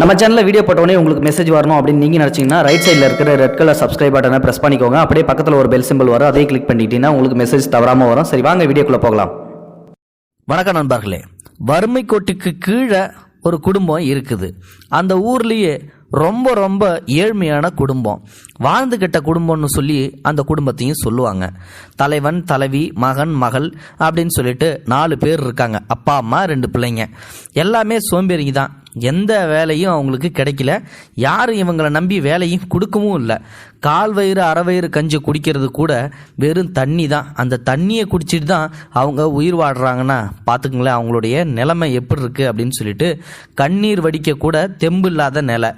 நம்ம சேனலில் வீடியோ போட்டோடனே உங்களுக்கு மெசேஜ் வரணும் அப்படின்னு நீங்கள் நினச்சிங்கன்னா ரைட் சைடில் இருக்கிற ரெட் கலர் சப்ஸ்கிரைப் பட்டனை ப்ரெஸ் பண்ணிக்கோங்க. அப்படியே பக்கத்தில் ஒரு பெல் சிம்பிள் வரும். அதே கிளிக் பண்ணிட்டீங்கன்னா உங்களுக்கு மெசேஜ் தவறாமல் வரும். சரி வாங்க வீடியோக்குள்ளே போகலாம். வணக்கம் நண்பர்களே. வறுமை கோட்டுக்கு கீழே ஒரு குடும்பம் இருக்குது. அந்த ஊர்லேயே ரொம்ப ரொம்ப ஏழ்மையான குடும்பம். வாழ்ந்துகிட்ட குடும்பம்னு சொல்லி அந்த குடும்பத்தையும் சொல்லுவாங்க. தலைவன் தலைவி மகன் மகள் அப்படின்னு சொல்லிட்டு நாலு பேர் இருக்காங்க. அப்பா அம்மா ரெண்டு பிள்ளைங்க. எல்லாமே சோம்பேறிங்க தான். எந்த வேலையும் அவங்களுக்கு கிடைக்கல. யாரும் இவங்களை நம்பி வேலையும் கொடுக்கவும் இல்லை. கால் வயிறு அரை வயிறு கஞ்சி குடிக்கிறது கூட வெறும் தண்ணி தான். அந்த தண்ணியை குடிச்சிட்டு தான் அவங்க உயிர் வாடுறாங்கன்னா பார்த்துக்குங்களேன் அவங்களுடைய நிலைமை எப்படி இருக்குது அப்படின்னு சொல்லிட்டு கண்ணீர் வடிக்க கூட தெம்பு இல்லாத நிலை.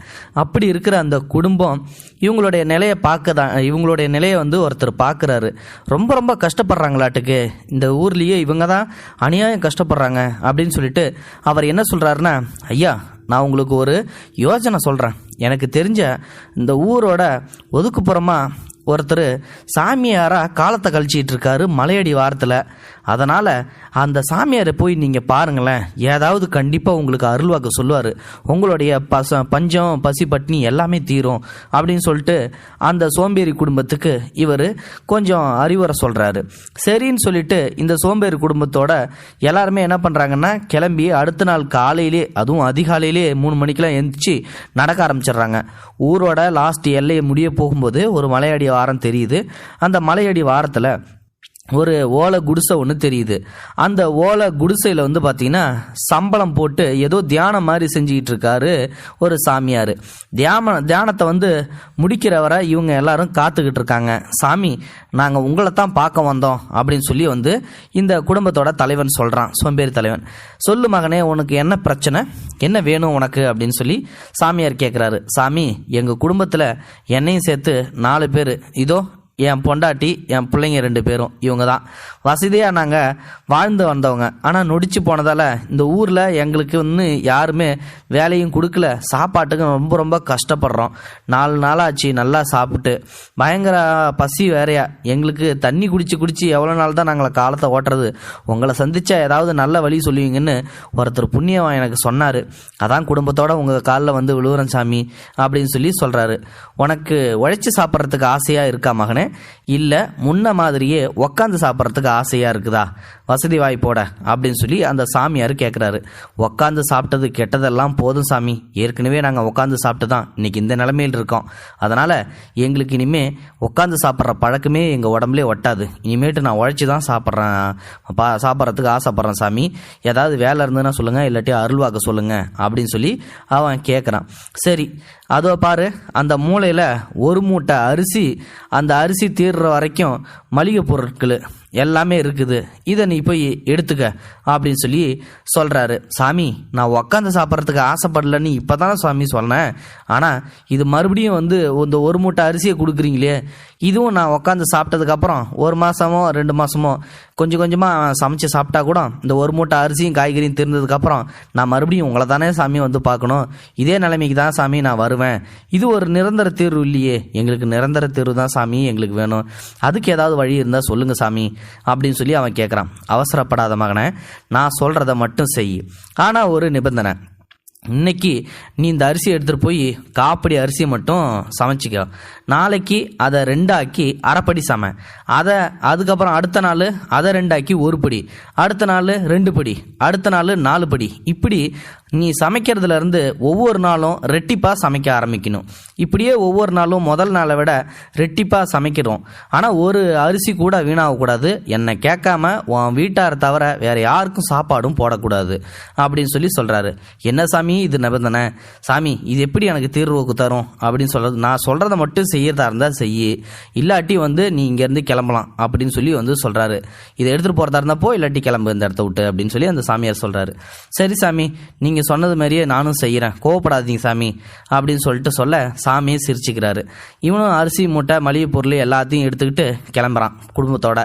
அப்படி இருக்கிற அந்த குடும்பம் இவங்களுடைய நிலையை பார்க்க தான் இவங்களுடைய நிலையை வந்து ஒருத்தர் பார்க்குறாரு. ரொம்ப ரொம்ப கஷ்டப்படுறாங்களாட்டுக்கு. இந்த ஊர்லேயே இவங்க தான் அநியாயம் கஷ்டப்படுறாங்க அப்படின்னு சொல்லிட்டு அவர் என்ன சொல்கிறாருன்னா ஐயா நான் உங்களுக்கு ஒரு யோசனை சொல்கிறேன் எனக்கு தெரிஞ்ச இந்த ஊரோட ஒதுக்குப்புறமாக ஒருத்தர் சாமியாராக காலத்தை கழிச்சிட்டு இருக்காரு மலையடி வாரத்தில். அதனால் அந்த சாமியாரை போய் நீங்கள் பாருங்களேன். ஏதாவது கண்டிப்பாக உங்களுக்கு அருள்வாக்கு சொல்லுவார். உங்களுடைய பச பஞ்சம் பசி பட்னி எல்லாமே தீரும் அப்படின்னு சொல்லிட்டு அந்த சோம்பேறி குடும்பத்துக்கு இவர் கொஞ்சம் அறிவுரை சொல்கிறாரு சரின்னு சொல்லிட்டு இந்த சோம்பேறி குடும்பத்தோட எல்லாருமே என்ன பண்ணுறாங்கன்னா கிளம்பி அடுத்த நாள் காலையிலே அதுவும் அதிகாலையிலே மூணு மணிக்கெல்லாம் எந்திரிச்சு நடக்க ஆரம்பிச்சிடுறாங்க. ஊரோட லாஸ்ட் எல்லையை முடிய போகும்போது ஒரு மலையடி வாரம் தெரியுது. அந்த மலையடி வாரத்தில் ஒரு ஓலை குடிசை ஒன்று தெரியுது. அந்த ஓலை குடிசையில் வந்து பார்த்தீங்கன்னா சம்பளம் போட்டு ஏதோ தியானம் மாதிரி செஞ்சுக்கிட்டு இருக்காரு ஒரு சாமியார். தியான தியானத்தை வந்து முடிக்கிற வரை இவங்க எல்லாரும் காத்துக்கிட்டு இருக்காங்க. சாமி நாங்கள் உங்களை தான் பார்க்க வந்தோம் அப்படின்னு சொல்லி வந்து இந்த குடும்பத்தோட தலைவன் சொல்கிறான் சோம்பேறி தலைவன். சொல்லு மகனே உனக்கு என்ன பிரச்சனை? என்ன வேணும் உனக்கு? அப்படின்னு சொல்லி சாமியார் கேட்குறாரு சாமி எங்கள் குடும்பத்தில் என்னையும் சேர்த்து நாலு பேர். இதோ என் பொண்டாட்டி என் பிள்ளைங்க ரெண்டு பேரும் இவங்க தான் வசதியாக நாங்கள் வாழ்ந்து வந்தவங்க. ஆனால் நொடிச்சு போனதால் இந்த ஊரில் எங்களுக்கு வந்து யாருமே வேலையும் கொடுக்கல. சாப்பாட்டுக்கும் ரொம்ப ரொம்ப கஷ்டப்படுறோம். நாலு நாளாச்சு நல்லா சாப்பிட்டு. பயங்கர பசி வேறையா. எங்களுக்கு தண்ணி குடிச்சு குடிச்சு எவ்வளோ நாள் தான் நாங்களை காலத்தை ஓட்டுறது? உங்களை சந்தித்தா ஏதாவது நல்ல வழி சொல்லுவீங்கன்னு ஒருத்தர் புண்ணியவன் எனக்கு சொன்னார். அதான் குடும்பத்தோட உங்கள் காலில் வந்து விழுவுறன் சாமி அப்படின்னு சொல்லி சொல்கிறாரு உனக்கு உழைச்சி சாப்பிட்றதுக்கு ஆசையாக இருக்கா மகனே? இல்லை முன்ன மாதிரியே உக்காந்து சாப்பிட்றதுக்கு ஆசையாக இருக்குதா? வசதி வாய்ப்போட அப்படின்னு சொல்லி அந்த சாமியார் கேட்குறாரு உக்காந்து சாப்பிட்டது கெட்டதெல்லாம் போதும் சாமி. ஏற்கனவே நாங்கள் உட்காந்து சாப்பிட்டு தான் இன்னைக்கு இந்த நிலமையில் இருக்கோம். அதனால் எங்களுக்கு இனிமேல் உட்காந்து சாப்பிட்ற பழக்கமே எங்கள் உடம்புலே ஒட்டாது. இனிமேட்டு நான் உழைச்சி தான் சாப்பிட்றேன். பா சாப்பிட்றதுக்கு ஆசைப்பட்றேன் சாமி. ஏதாவது வேலை இருந்ததுன்னா சொல்லுங்கள் இல்லாட்டி அருள்வாக்க சொல்லுங்கள் அப்படின்னு சொல்லி அவன் கேட்குறான் சரி அதோ பாரு அந்த மூளையில் ஒரு மூட்டை அரிசி அந்த அரிசி தீர்ற வரைக்கும் மளிகை பொருட்கள் எல்லாமே இருக்குது. இதை நீ போய் எடுத்துக்க அப்படின்னு சொல்லி சொல்கிறாரு சாமி நான் உக்காந்து சாப்பிட்றதுக்கு ஆசைப்படலன்னு இப்போ தானே சாமி சொன்னேன். ஆனால் இது மறுபடியும் வந்து இந்த ஒரு மூட்டை அரிசியை கொடுக்குறீங்களே இதுவும் நான் உக்காந்து சாப்பிட்டதுக்கப்புறம் ஒரு மாதமோ ரெண்டு மாதமோ கொஞ்சம் கொஞ்சமாக சமைச்சு சாப்பிட்டா கூட இந்த ஒரு மூட்டை அரிசியும் காய்கறியும் திருந்ததுக்கப்புறம் நான் மறுபடியும் உங்களை தானே சாமி வந்து பார்க்கணும். இதே நிலைமைக்கு தான் சாமி நான் வருவேன். இது ஒரு நிரந்தர தீர்வு இல்லையே. எங்களுக்கு நிரந்தர தீர்வு தான் சாமி எங்களுக்கு வேணும். அதுக்கு ஏதாவது வழி இருந்தால் சொல்லுங்கள் சாமி அப்படின்னு சொல்லி அவன் கேட்குறான் அவசரப்படாத மகனை நான் சொல்கிறத மட்டும் செய். ஆனால் ஒரு நிபந்தனை. இன்னைக்கு நீ இந்த அரிசி எடுத்துகிட்டு போய் காப்படி அரிசி மட்டும் சமைச்சிக்க. நாளைக்கு அதை ரெண்டாக்கி அரைப்படி சமை. அதை அதுக்கப்புறம் அடுத்த நாள் அதை ரெண்டாக்கி ஒரு படி. அடுத்த நாள் ரெண்டு படி. அடுத்த நாள் நாலு படி. இப்படி நீ சமைக்கிறதுல இருந்து ஒவ்வொரு நாளும் ரெட்டிப்பாக சமைக்க ஆரம்பிக்கணும். இப்படியே ஒவ்வொரு நாளும் முதல் நாளை விட ரெட்டிப்பாக சமைக்கிறோம். ஆனால் ஒரு அரிசி கூட வீணாகக்கூடாது என்னை கேட்காம உன் வீட்டாரை தவிர வேற யாருக்கும் சாப்பாடும் போடக்கூடாது அப்படின்னு சொல்லி சொல்கிறாரு என்ன சாமி இது நிபந்தனை? சாமி இது எப்படி எனக்கு தீர்வுக்கு தரும் அப்படின்னு சொல்கிறது நான் சொல்கிறத மட்டும் செய்யறதா இருந்தால் செய் இல்லாட்டி வந்து நீ இங்கேருந்து கிளம்பலாம் அப்படின்னு சொல்லி வந்து சொல்கிறாரு இதை எடுத்துகிட்டு போகிறதா இருந்தால் போ இல்லாட்டி கிளம்பு இந்த இடத்த விட்டு அப்படின்னு சொல்லி அந்த சாமியார் சொல்கிறாரு சரி சாமி நீங்கள் சொன்னது மாதிரியே நானும் செய்கிறேன் கோவப்படாதீங்க சாமி அப்படின்னு சொல்லிட்டு சொல்ல சாமியே சிரிச்சுக்கிறாரு. இவனும் அரிசி மூட்டை மளிகை பொருள் எல்லாத்தையும் எடுத்துக்கிட்டு கிளம்புறான் குடும்பத்தோட.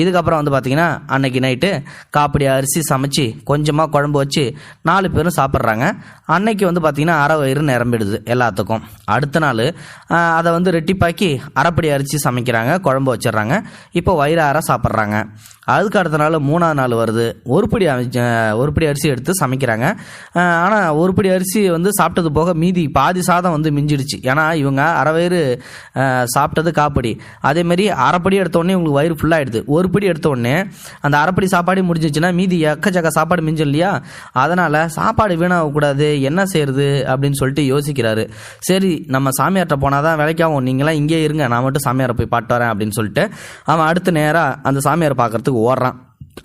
இதுக்கப்புறம் வந்து பார்த்தீங்கன்னா அன்னைக்கு நைட்டு காப்படி அரிசி சமைச்சு கொஞ்சமாக குழம்பு வச்சு நாலு பேரும் சாப்பிட்றாங்க. அன்னைக்கு வந்து பார்த்திங்கன்னா அரை வயிறு நிரம்பிடுது எல்லாத்துக்கும். அடுத்த நாள் அதை வந்து ரெட்டிப்பாக்கி அரைப்படி அரிசி சமைக்கிறாங்க குழம்பு வச்சிடுறாங்க. இப்போ வயிறு அரை சாப்பிட்றாங்க. அதுக்கு அடுத்த நாள் மூணாவது நாள் வருது. ஒருபடி ஒருபடி அரிசி எடுத்து சமைக்கிறாங்க. ஆனால் ஒருபடி அரிசி வந்து சாப்பிட்டது போக மீதி பாதி சாதம் வந்து மிஞ்சிடுச்சு. ஏன்னா இவங்க அரை வயிறு சாப்பிட்டது காப்படி. அதேமாரி அரைப்படி எடுத்தோடனே இவங்களுக்கு உங்களுக்கு வயிறு ஃபுல்லாகிடுது ஒரு படி எடுத்த உடனே அந்த அரைப்படி சாப்பாடு முடிஞ்சிச்சுன்னா மீதி எக்கச்சக்க சாப்பாடு மிஞ்சும் இல்லையா அதனால் சாப்பாடு வீணாகக்கூடாது என்ன செய்யறது அப்படின்னு சொல்லிட்டு யோசிக்கிறாரு. சரி நம்ம சாமியார்கிட்ட போனால் தான் வேலைக்காகும். நீங்களாம் இங்கே இருங்க நான் மட்டும் சாமியாரை போய் பாட்டு வரேன் அப்படின்னு சொல்லிட்டு அவன் அடுத்த நேராக அந்த சாமியாரை பார்க்கறதுக்கு ஓடுறான்.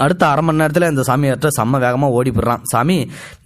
அடுத்த அரை மணி நேரத்தில் இந்த சாமியார்கிட்ட செம்ம வேகமாக ஓடி போடுறான் சாமி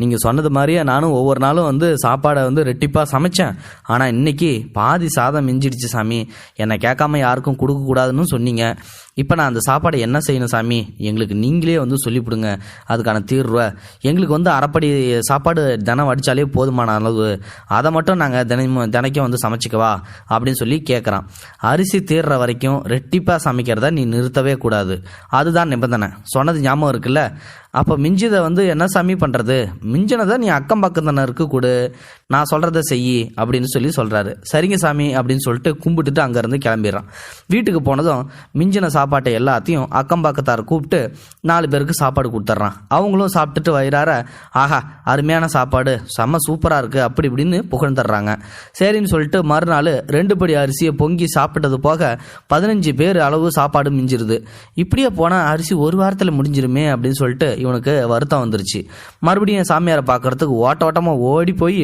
நீங்கள் சொன்னது மாதிரியே நானும் ஒவ்வொரு நாளும் வந்து சாப்பாடை வந்து ரெட்டிப்பாக சமைச்சேன். ஆனால் இன்னைக்கு பாதி சாதம் மிஞ்சிடுச்சு சாமி. என்னை கேட்காம யாருக்கும் கொடுக்கக்கூடாதுன்னு சொன்னீங்க. இப்போ நான் அந்த சாப்பாடை என்ன செய்யணும் சாமி? எங்களுக்கு நீங்களே வந்து சொல்லிவிடுங்க அதுக்கான தீர்வை. எங்களுக்கு வந்து அரைப்படி சாப்பாடு தினம் அடித்தாலே போதுமான அளவு. அதை மட்டும் நாங்கள் தினமும் தினைக்கும் வந்து சமைச்சிக்கவா? அப்படின்னு சொல்லி கேட்குறான் அரிசி தீர்ற வரைக்கும் ரெட்டிப்பாக சமைக்கிறத நீ நிறுத்தவே கூடாது. அதுதான் நிபந்தனை. சொன்னது ஞாபகம் இருக்குல்ல? அப்போ மிஞ்சதை வந்து என்ன சாமி பண்ணுறது மிஞ்சினதை நீ அக்கம் பக்கம் தானே கொடு. நான் சொல்கிறத செய் அப்படின்னு சொல்லி சொல்கிறாரு சரிங்க சாமி அப்படின்னு சொல்லிட்டு கும்பிட்டுட்டு அங்கேருந்து கிளம்பிடுறான். வீட்டுக்கு போனதும் மிஞ்சின சாப்பாட்டை எல்லாத்தையும் அக்கம் பக்கத்தார் கூப்பிட்டு நாலு பேருக்கு சாப்பாடு கொடுத்துட்றான். அவங்களும் சாப்பிட்டுட்டு வயிறார ஆஹா அருமையான சாப்பாடு. செம்ம சூப்பராக இருக்குது அப்படி இப்படின்னு புகழ்ந்துடுறாங்க. சரின்னு சொல்லிட்டு மறுநாள் ரெண்டு படி அரிசியை பொங்கி சாப்பிட்டது போக பதினஞ்சு பேர் அளவு சாப்பாடு மிஞ்சிருது. இப்படியே போனால் அரிசி ஒரு வாரத்தில் முடிஞ்சிருமே அப்படின்னு சொல்லிட்டு இவனுக்கு வருத்தம் வந்துருச்சு. மறுபடியும் சாமியாரை பார்க்கறதுக்கு ஓட்ட ஓட்டமாக ஓடி போய்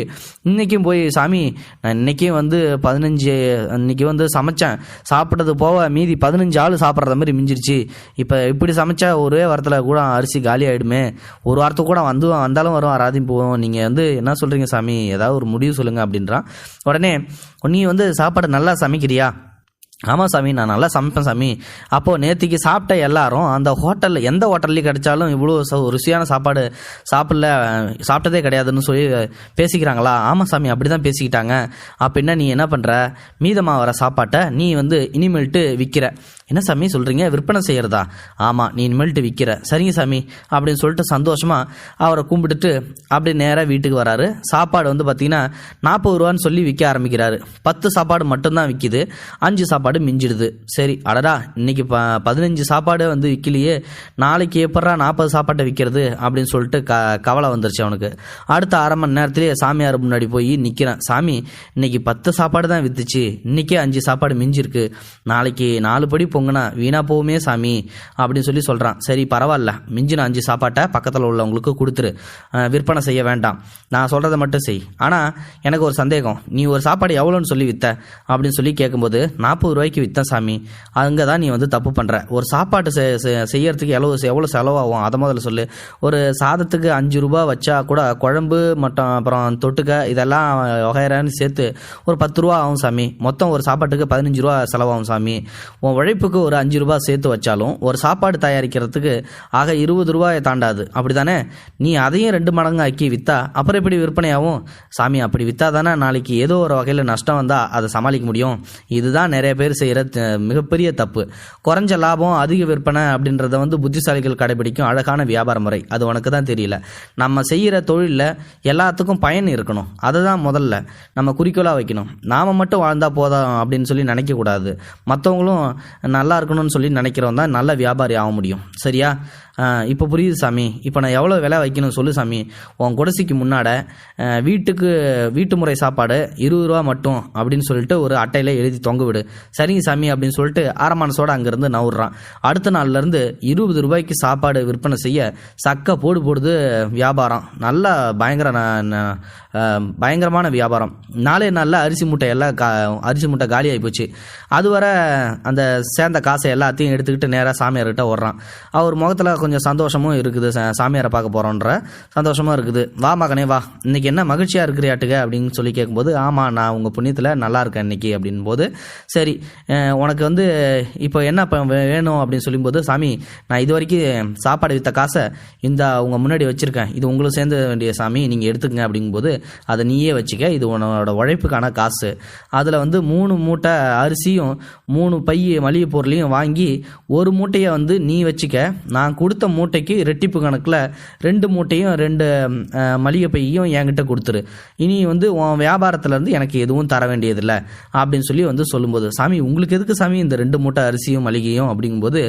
இன்றைக்கும் போய் சாமி நான் இன்னைக்கும் வந்து பதினஞ்சு இன்றைக்கி வந்து சமைச்சேன். சாப்பிட்டது போக மீதி பதினஞ்சு ஆள் சாப்பிட்ற மாதிரி மிஞ்சிருச்சு. இப்போ இப்படி சமைச்சா ஒரே வாரத்தில் கூட அரிசி காலி ஆகிடுமே ஒரு வாரத்துக்கு கூட வந்து வந்தாலும் வரும் வராதையும் போவோம் நீங்கள் வந்து என்ன சொல்கிறீங்க சாமி? ஏதாவது ஒரு முடிவு சொல்லுங்கள் அப்படின்றான். உடனே நீ வந்து சாப்பாடு நல்லா சமைக்கிறியா? ஆமாம் சாமி நான் நல்லா சமைப்பேன் சாமி. அப்போது நேற்றுக்கு சாப்பிட்ட எல்லாரும் அந்த ஹோட்டலில் எந்த ஹோட்டல்லையும் கிடைச்சாலும் இவ்வளோ ச- ருசியான சாப்பாடு சாப்பிடல சாப்பிட்டதே கிடையாதுன்னு சொல்லி பேசிக்கிறாங்களா? ஆமாம் சாமி அப்படி தான் பேசிக்கிட்டாங்க அப்படின்னா நீ என்ன பண்ணுற மீதமாக வர சாப்பாட்டை நீ வந்து இனிமேல்ட்டு விற்கிற என்ன சாமி சொல்கிறீங்க விற்பனை செய்கிறதா ஆமாம் நீ இனிமேல்ட்டு விற்கிற சரிங்க சாமி அப்படின்னு சொல்லிட்டு சந்தோஷமாக அவரை கும்பிட்டுட்டு அப்படி நேராக வீட்டுக்கு வராரு. சாப்பாடு வந்து பார்த்திங்கன்னா நாற்பது ரூபான்னு சொல்லி விற்க ஆரம்பிக்கிறாரு. பத்து சாப்பாடு மட்டும்தான் விற்கிது அஞ்சு சாப்பாடு சாப்பாடு மிஞ்சிடுது. சரி அடடா இன்னைக்கு ப பதினஞ்சு சாப்பாடு வந்து விற்கலையே நாளைக்கு எப்படா நாற்பது சாப்பாட்டை விற்கிறது அப்படின்னு சொல்லிட்டு க கவலை வந்துருச்சு அவனுக்கு. அடுத்த அரை மணி நேரத்துலேயே சாமியார் முன்னாடி போய் நிற்கிறேன் சாமி இன்னைக்கு பத்து சாப்பாடு தான் வித்துச்சு இன்னைக்கே அஞ்சு சாப்பாடு மிஞ்சிருக்கு. நாளைக்கு நாலு படி பொங்குனா வீணா போகுமே சாமி அப்படின்னு சொல்லி சொல்கிறான் சரி பரவாயில்ல மிஞ்சின அஞ்சு சாப்பாட்டை பக்கத்தில் உள்ளவங்களுக்கு கொடுத்துரு. விற்பனை செய்ய வேண்டாம். நான் சொல்கிறத மட்டும் செய். ஆனால் எனக்கு ஒரு சந்தேகம். நீ ஒரு சாப்பாடு எவ்வளோன்னு சொல்லி வித்த? அப்படின்னு சொல்லி கேட்கும்போது நாற்பது ரூபாய்க்கு வித்தேன் சாமி. அங்கே தான் நீ வந்து தப்பு பண்ணுற ஒரு சாப்பாடு செ- செய்யறதுக்கு எவ்வளோ எவ்வளோ செலவாகும்? அதை முதல்ல சொல்லு. ஒரு சாதத்துக்கு அஞ்சு ரூபா வச்சா கூட குழம்பு மற்றும் அப்புறம் தொட்டுக்க இதெல்லாம் வகைறான்னு சேர்த்து ஒரு பத்து ரூபா ஆகும் சாமி. மொத்தம் ஒரு சாப்பாட்டுக்கு பதினஞ்சு ரூபா செலவாகும் சாமி. உன் உழைப்புக்கு ஒரு அஞ்சு ரூபா சேர்த்து வச்சாலும் ஒரு சாப்பாடு தயாரிக்கிறதுக்கு ஆக இருபது ரூபாயை தாண்டாது. அப்படிதானே நீ அதையும் ரெண்டு மடங்கு ஆக்கி வித்தா அப்புறம் எப்படி விற்பனையாகும்? சாமி அப்படி வித்தா தானே நாளைக்கு ஏதோ ஒரு வகையில் நஷ்டம் வந்தால் அதை சமாளிக்க முடியும். இதுதான் நிறைய பேர் செய்கிற மிகப்பெரிய தப்பு. குறைஞ்ச லாபம் அதிக விற்பனை அப்படின்றத வந்து புத்திசாலிகள் கடைபிடிக்கும் அழகான வியாபார முறை. அது உனக்கு தான் தெரியல. நம்ம செய்கிற தொழிலில் எல்லாத்துக்கும் பயன் இருக்கணும். அதை தான் முதல்ல நம்ம குறிக்கோளாக வைக்கணும். நாம் மட்டும் வாழ்ந்தால் போதும் அப்படின்னு சொல்லி நினைக்கக்கூடாது. மற்றவங்களும் நல்லா இருக்கணும்னு சொல்லி நினைக்கிறவன் தான் நல்ல வியாபாரி ஆக முடியும். சரியா? இப்போ புரியுது சாமி. இப்போ நான் எவ்வளோ விலை வைக்கணும் சொல்லு சாமி. உன் குடசிக்கு முன்னாட வீட்டுக்கு வீட்டு முறை சாப்பாடு இருபது ரூபா மட்டும் அப்படின்னு சொல்லிட்டு ஒரு அட்டையில் எழுதி தொங்க விடு சரிங்க சாமி அப்படின்னு சொல்லிட்டு ஆரமானசோட அங்கேருந்து நவுறான் அடுத்த நாள்லேருந்து இருபது ரூபாய்க்கு சாப்பாடு விற்பனை செய்ய சக்க போடு போடுது வியாபாரம். நல்லா பயங்கர ந- பயங்கரமான வியாபாரம். நாளே நாளில் அரிசி மூட்டை எல்லாம் கா அரிசி மூட்டை காலியாகி போச்சு. அதுவரை அந்த சேர்ந்த காசை எல்லாத்தையும் எடுத்துக்கிட்டு நேராக சாமியார்கிட்ட ஓடுறான். அவர் முகத்தில் கொஞ்சம் சந்தோஷமும் இருக்குது சாமியாரை பார்க்க போகிறோன்ற சந்தோஷமும் இருக்குது. வா மகனே வா. இன்னைக்கு என்ன மகிழ்ச்சியாக இருக்கிறியாட்டுக அப்படின்னு சொல்லி கேட்கும்போது ஆமாம் நான் உங்கள் புண்ணியத்தில் நல்லா இருக்கேன் இன்றைக்கி அப்படின் போது சரி உனக்கு வந்து இப்போ என்ன இப்போ வேணும் அப்படின்னு சொல்லும்போது சாமி நான் இது வரைக்கும் சாப்பாடு விற்ற காசை இந்த உங்கள் முன்னாடி வச்சுருக்கேன். இது உங்களுக்கு சேர்ந்து வேண்டிய சாமி நீங்கள் எடுத்துக்கங்க அப்படிங்கும்போது அதை நீயே வச்சுக்க. இது உன்னோட உழைப்புக்கான காசு. அதில் வந்து மூணு மூட்டை அரிசியும் மூணு பை மளிகை பொருளையும் வாங்கி ஒரு மூட்டையை வந்து நீ வச்சுக்க. நான் கொடுத்த மூட்டைக்கு ரெட்டிப்பு கணக்கில் ரெண்டு மூட்டையும் ரெண்டு மளிகை பையும் என்கிட்ட கொடுத்துரு. இனி வந்து உன் வியாபாரத்துலேருந்து எனக்கு எதுவும் தர வேண்டியதில்லை. அப்படின்னு சொல்லி வந்து சொல்லும்போது சாமி உங்களுக்கு எதுக்கு சாமி இந்த ரெண்டு மூட்டை அரிசியும் மளிகையும்? அப்படிங்கும்போது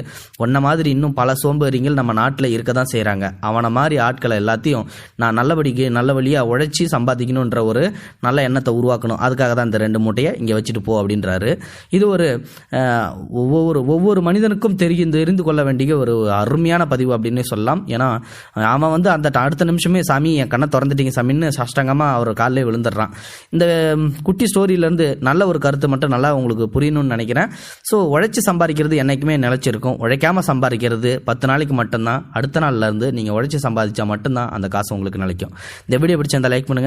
உன்ன மாதிரி இன்னும் பல சோம்பேறிகள் நம்ம நாட்டில் இருக்க தான் செய்கிறாங்க அவனை மாதிரி ஆட்களை எல்லாத்தையும் நான் நல்லபடிக்கு நல்ல வழியாக உழைச்சி சம்பாதிக்கணுன்ற ஒரு நல்ல எண்ணத்தை உருவாக்கணும். அதுக்காக தான் இந்த ரெண்டு மூட்டையை இங்கே வச்சுட்டு போ அப்படின்றாரு. இது ஒரு ஒவ்வொரு ஒவ்வொரு மனிதனுக்கும் தெரிந்து தெரிந்து கொள்ள வேண்டிய ஒரு அருமையான பதிவு அப்படின்னே சொல்லலாம். ஏன்னா அவன் வந்து அந்த அடுத்த நிமிஷமே சாமி என் கண்ணை திறந்துட்டீங்க சாமின்னு சாஷ்டாங்கமாக அவர் காலிலே விழுந்துடுறான். இந்த குட்டி ஸ்டோரியிலேருந்து நல்ல ஒரு கருத்து மட்டும் நல்லா உங்களுக்கு புரியணும்னு நினைக்கிறேன். ஸோ உழைச்சி சம்பாதிக்கிறது என்றைக்குமே நிலச்சிருக்கும். உழைக்காமல் சம்பாதிக்கிறது பத்து நாளைக்கு மட்டும்தான். அடுத்த நாள்லேருந்து நீங்கள் உழைச்சி சம்பாதிச்சா மட்டும்தான் அந்த காசு உங்களுக்கு நிலைக்கும். இந்த வீடியோ பிடிச்சிருந்தா லைக்